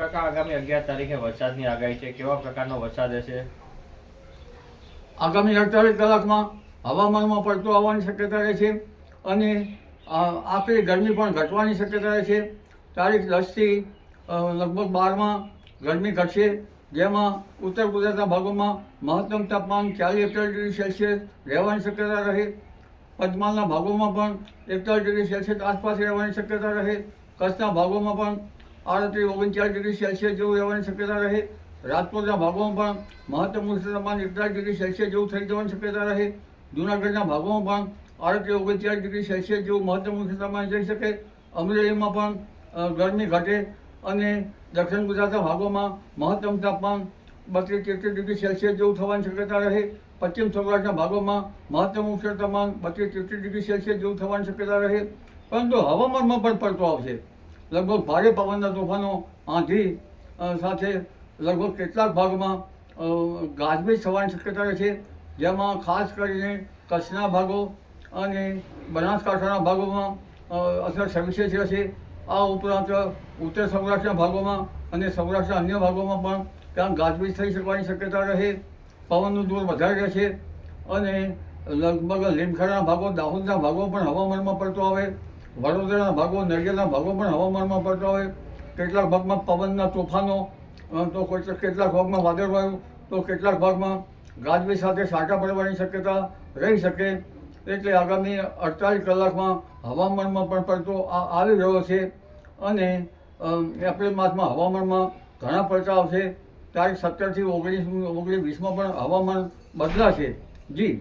કાકા, આગામી અગિયાર તારીખે વરસાદની આગાહી છે. કેવા પ્રકારનો વરસાદ હશે? આગામી અડતાલીસ કલાકમાં હવામાનમાં પડતો આવવાની શક્યતા રહે છે અને આપણી ગરમી પણ ઘટવાની શક્યતા રહે છે. તારીખ દસથી લગભગ બારમાં ગરમી ઘટશે, જેમાં ઉત્તર ગુજરાતના ભાગોમાં મહત્તમ તાપમાન ચાલીસ એકતાલીસ ડિગ્રી સેલ્સિયસ રહેવાની શક્યતા રહે. પંચમહાલના ભાગોમાં પણ એકતાલીસ ડિગ્રી સેલ્સિયસ આસપાસ રહેવાની શક્યતા રહે. કચ્છના ભાગોમાં પણ આડત્રીસ ઓગણચાલીસ ડિગ્રી સેલ્સિયસ જેવું રહેવાની શક્યતા રહે. રાજકોટના ભાગોમાં પણ મહત્તમ તાપમાન એકતાલીસ ડિગ્રી સેલ્સિયસ જેવું થઈ જવાની શક્યતા રહે. જૂનાગઢના ભાગોમાં પણ આડત્રીસ ઓગણચાલીસ ડિગ્રી સેલ્સિયસ જેવું મહત્તમ તાપમાન જઈ શકે. અમરેલીમાં પણ ગરમી ઘટે અને દક્ષિણ ગુજરાતના ભાગોમાં મહત્તમ તાપમાન બત્રીસ, તેત્રીસ ડિગ્રી સેલ્સિયસ જેવું થવાની શક્યતા રહે. પશ્ચિમ સૌરાષ્ટ્રના ભાગોમાં મહત્તમ ઉષ્ણતામાન બત્રીસ, તેત્રીસ ડિગ્રી સેલ્સિયસ જેવું થવાની શક્યતા રહે. પરંતુ હવામાનમાં પણ પડતો આવશે. લગભગ ભારે પવનના તોફાનો આંધી સાથે લગભગ કેટલાક ભાગમાં અ, ગાજવીજ થવાની શક્યતા રહે છે. જેમાં ખાસ કરીને કચ્છના ભાગો અને બનાસકાંઠાના ભાગોમાં અસર સવિશેષ રહેશે. આ ઉપરાંત ઉત્તર સૌરાષ્ટ્રના ભાગોમાં અને સૌરાષ્ટ્રના અન્ય ભાગોમાં પણ ત્યાં ગાજવીજ થઈ શકવાની શક્યતા રહે. પવનનું દૂર વધારે રહેશે અને લગભગ લીમખેડાના ભાગો દાહોદના ભાગો પણ હવામાનમાં પડતો આવે. વડોદરાના ભાગો નડિયાદના ભાગો પણ હવામાનમાં પડતા હોય. કેટલાક ભાગમાં પવનના તોફાનો તો કોઈ કેટલાક ભાગમાં વાદળવાયું, તો કેટલાક ભાગમાં ગાજવી સાથે સાટા પડવાની શક્યતા રહી શકે. એટલે આગામી અડતાલીસ કલાકમાં હવામાનમાં પણ પડતો આ આવી રહ્યો છે. અને એપ્રિલ માસમાં હવામાનમાં ઘણા પડતા આવશે. તારીખ સત્તરથી ઓગણીસ ઓગણીસ વીસમાં પણ હવામાન બદલાશે. જી.